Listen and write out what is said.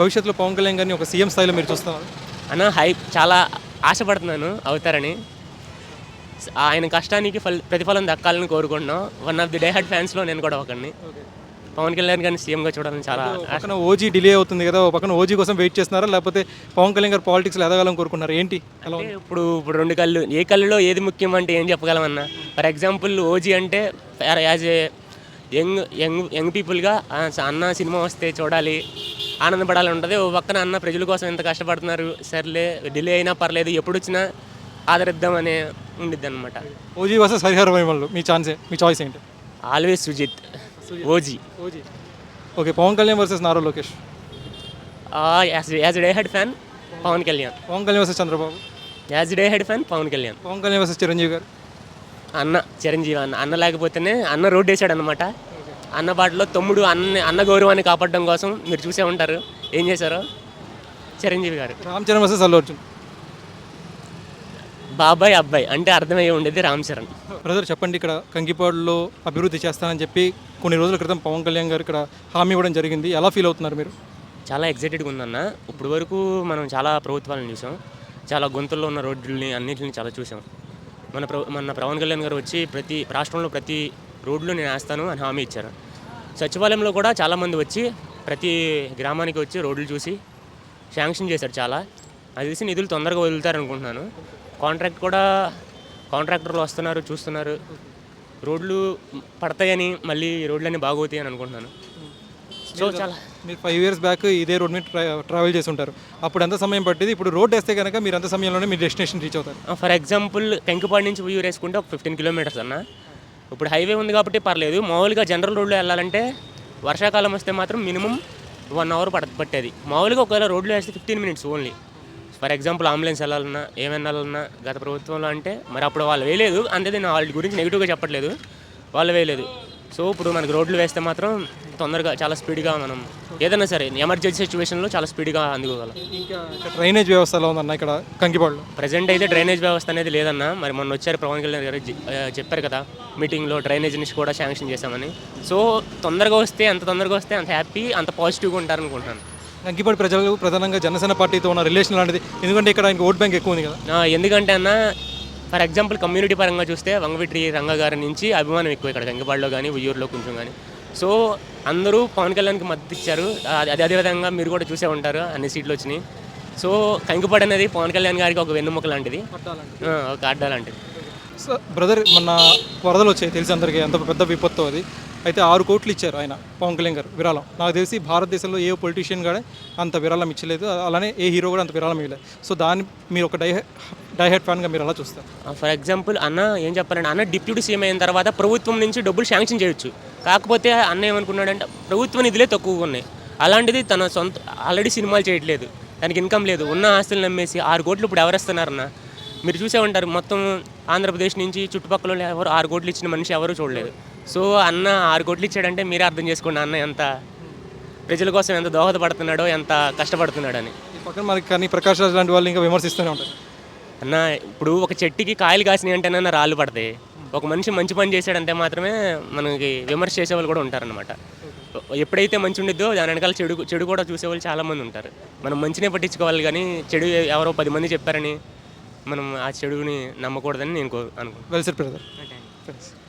భవిష్యత్తులో పవన్ కళ్యాణ్ గారిని ఒక సీఎం స్థాయిలో మీరు చూస్తున్నారు అన్న హైప్ చాలా ఆశపడుతున్నాను అవుతారని. ఆయన కష్టానికి ఫల్ ప్రతిఫలం దక్కాలని కోరుకుంటున్నాం. One of the die hard ఫ్యాన్స్లో నేను కూడా ఒకరిని పవన్ కళ్యాణ్ గారిని సీఎంగా చూడాలని చాలా పక్కన ఓజీ డిలే అవుతుంది కదా పక్కన ఓజీ కోసం వెయిట్ చేస్తున్నారా? లేకపోతే పవన్ కళ్యాణ్ గారు పాలిటిక్స్లో ఎదగాలని కోరుకున్నారు ఏంటి? అంటే ఇప్పుడు ఇప్పుడు రెండు కళ్ళు ఏ కళ్ళులో ఏది ముఖ్యం అంటే ఏం చెప్పగలమన్నా? ఫర్ ఎగ్జాంపుల్ ఓజీ అంటే as a young young young పీపుల్గా అన్న సినిమా వస్తే చూడాలి. ఆనందపడాలి ఉంటుంది. ఓ పక్కన అన్న ప్రజల కోసం ఎంత కష్టపడుతున్నారు సర్లే డిలే అయినా పర్లేదు ఎప్పుడు వచ్చినా ఆదరిద్దామనే ఉండిద్ది అనమాట ఓజీ వర్సెస్ హరిహర వైమల్లు మీ ఛాన్సే మీ చాయిస్ ఏంటి? Always Sujeeth OG. OG. Okay Pawan Kalyan versus Nara Lokesh. As as die hard fan Pawan Kalyan. Pawan Kalyan versus Chandrababu. As die hard fan Pawan Kalyan. Pawan Kalyan versus Chiranjeevi garu. అన్న చిరంజీవి అన్న అన్న లేకపోతేనే అన్న road వేసాడు అనమాట అన్న బాటలో తమ్ముడు అన్న అన్న గౌరవాన్ని కాపాడడం కోసం మీరు చూసే ఉంటారు. ఏం చేశారో? చిరంజీవి గారు. రామ్ చరణ్ వర్సెస్ అల్లు అర్జున్. బాబాయ్ అబ్బాయి అంటే అర్థమయ్యే ఉండేది రామ్ చరణ్. బ్రదర్ చెప్పండి ఇక్కడ కంకిపాడులో అభివృద్ధి చేస్తానని చెప్పి కొన్ని రోజుల క్రితం పవన్ కళ్యాణ్ గారు ఇక్కడ హామీ ఇవ్వడం జరిగింది. ఎలా ఫీల్ అవుతున్నారు మీరు? చాలా ఎగ్జైటెడ్గా ఉందన్న. ఇప్పుడు వరకు మనం చాలా ప్రభుత్వాలను చూసాం. చాలా గొంతుల్లో ఉన్న రోడ్లని అన్నింటిని చాలా చూసాం. మన ప్ర మన పవన్ కళ్యాణ్ గారు వచ్చి ప్రతి రాష్ట్రంలో ప్రతి రోడ్లు నేను వేస్తాను అని హామీ ఇచ్చారు. సచివాలయంలో కూడా చాలామంది వచ్చి ప్రతి గ్రామానికి వచ్చి రోడ్లు చూసి శాంక్షన్ చేశారు చాలా. అది తెలిసి నిధులు తొందరగా వదులుతారు అనుకుంటున్నాను. కాంట్రాక్ట్ కూడా కాంట్రాక్టర్లు వస్తున్నారు చూస్తున్నారు. రోడ్లు పడతాయని మళ్ళీ రోడ్లన్నీ బాగోతాయి అని అనుకుంటున్నాను. సో చాలా మీరు ఫైవ్ ఇయర్స్ బ్యాక్ ఇదే రోడ్ మీద ట్రా ట్రావెల్ చేసి ఉంటారు అప్పుడు ఎంత సమయం పట్టింది? ఇప్పుడు రోడ్ వేస్తే కనుక మీరు ఎంత సమయంలోనే మీ డెస్టినేషన్ రీచ్ అవుతారు. ఫర్ ఎగ్జాంపుల్ పెంకుపాడు నుంచి ఉయ్యూరు వేసుకుంటే ఒక ఫిఫ్టీన్ కిలోమీటర్స్ అన్న. ఇప్పుడు హైవే ఉంది కాబట్టి పర్లేదు. మామూలుగా జనరల్ రోడ్లో వెళ్ళాలంటే వర్షాకాలం వస్తే మాత్రం మినిమం వన్ అవర్ పడ పట్టేది. మామూలుగా ఒకవేళ రోడ్లో వేస్తే fifteen minutes only. For example ambulance వెళ్ళాలన్నా ఏమైనా వెళ్ళాలన్నా గత ప్రభుత్వంలో అంటే మరి అప్పుడు వాళ్ళు వేయలేదు. అంతే నేను వాళ్ళ గురించి నెగిటివ్గా చెప్పట్లేదు. వాళ్ళు వేయలేదు. సో ఇప్పుడు మనకు రోడ్లు వేస్తే మాత్రం తొందరగా చాలా స్పీడ్గా మనం ఏదైనా సరే ఎమర్జెన్సీ సిచ్యువేషన్లో చాలా స్పీడ్గా అందుకోగలం. ఇంకా డ్రైనేజ్ వ్యవస్థ ఎలా ఉందన్న ఇక్కడ కంకిపాడులో. ప్రజెంట్ అయితే డ్రైనేజ్ వ్యవస్థ అనేది లేదన్న మరి మొన్న వచ్చారు పవన్ కళ్యాణ్ గారు చెప్పారు కదా మీటింగ్లో డ్రైనేజ్ నుంచి కూడా శాంక్షన్ చేశామని. సో తొందరగా వస్తే అంత తొందరగా వస్తే అంత హ్యాపీ అంత పాజిటివ్గా ఉంటారు అనుకుంటున్నాను కంకిపాడు ప్రజలు ప్రధానంగా జనసేన పార్టీతో ఉన్న రిలేషన్ లాంటిది. ఎందుకంటే ఇక్కడ ఇంకా ఓట్ బ్యాంక్ ఎక్కువ ఉంది కదా. ఎందుకంటే అన్న ఫర్ ఎగ్జాంపుల్ కమ్యూనిటీ పరంగా చూస్తే వంగవిట్రి రంగ గారి నుంచి అభిమానం ఎక్కువ ఇక్కడ గంగపాడులో కానీ ఉయ్యూరులో కొంచెం కానీ సో అందరూ పవన్ కళ్యాణ్కి మద్దతు ఇచ్చారు. అది అదే అదేవిధంగా మీరు కూడా చూసే ఉంటారు. అన్ని సీట్లు వచ్చినాయి. సో కంకిపాడు అనేది పవన్ కళ్యాణ్ గారికి ఒక వెన్నుముక లాంటిది. ఒక అడ్డ లాంటిది. సో బ్రదర్ మొన్న వరదలు వచ్చాయి తెలిసి అందరికీ. ఎంత పెద్ద విపత్తు అది. అయితే ఆరు కోట్లు ఇచ్చారు ఆయన పవన్ కళ్యాణ్ గారు విరాళం. నాకు తెలిసి భారతదేశంలో ఏ పొలిటీషియన్ కూడా అంత విరాళం ఇచ్చలేదు. అలానే ఏ హీరో కూడా అంత విరాళం ఇవ్వలేదు. సో దాన్ని మీరు ఒక డై డై హెడ్ ఫ్యాన్గా మీరు అలా చూస్తారు? ఫర్ ఎగ్జాంపుల్ అన్న ఏం చెప్పాలంటే అన్న డిప్యూటీ సీఎం అయిన తర్వాత ప్రభుత్వం నుంచి డబ్బులు శాంక్షన్ చేయొచ్చు. కాకపోతే అన్న ఏమనుకున్నాడంటే ప్రభుత్వ నిధులే తక్కువగా ఉన్నాయి. అలాంటిది తన సొంత ఆల్రెడీ సినిమాలు చేయట్లేదు. దానికి ఇన్కమ్ లేదు. ఉన్న ఆస్తులు నమ్మేసి ఆరు కోట్లు ఇప్పుడు ఎవరేస్తున్నారన్న మీరు చూసే ఉంటారు మొత్తం ఆంధ్రప్రదేశ్ నుంచి చుట్టుపక్కల ఎవరు ఆరు కోట్లు ఇచ్చిన మనిషి ఎవరు చూడలేదు. సో అన్న ఆరు కోట్లు ఇచ్చాడంటే మీరే అర్థం చేసుకోండి అన్న ఎంత ప్రజల కోసం ఎంత దోహదపడుతున్నాడో ఎంత కష్టపడుతున్నాడో అని ఈ పక్కన మనకి కానీ ప్రకాష్ రాజ్ లాంటి వాళ్ళు ఇంకా విమర్శిస్తూనే ఉంటారు. అన్న ఇప్పుడు ఒక చెట్టుకి కాయలు కాసినాయి అంటేనన్నా రాళ్ళు పడతాయి. ఒక మనిషి మంచి పని చేశాడంటే మాత్రమే మనకి విమర్శ చేసేవాళ్ళు కూడా ఉంటారనమాట ఎప్పుడైతే మంచి ఉండిద్దో దాని వెనకాల చెడు చెడు కూడా చూసేవాళ్ళు చాలామంది ఉంటారు. మనం మంచినే పట్టించుకోవాలి కానీ చెడు ఎవరో పది మంది చెప్పారని మనం ఆ చెడుని నమ్మకూడదని నేను కో- అనుకుంటున్నాను. వెల్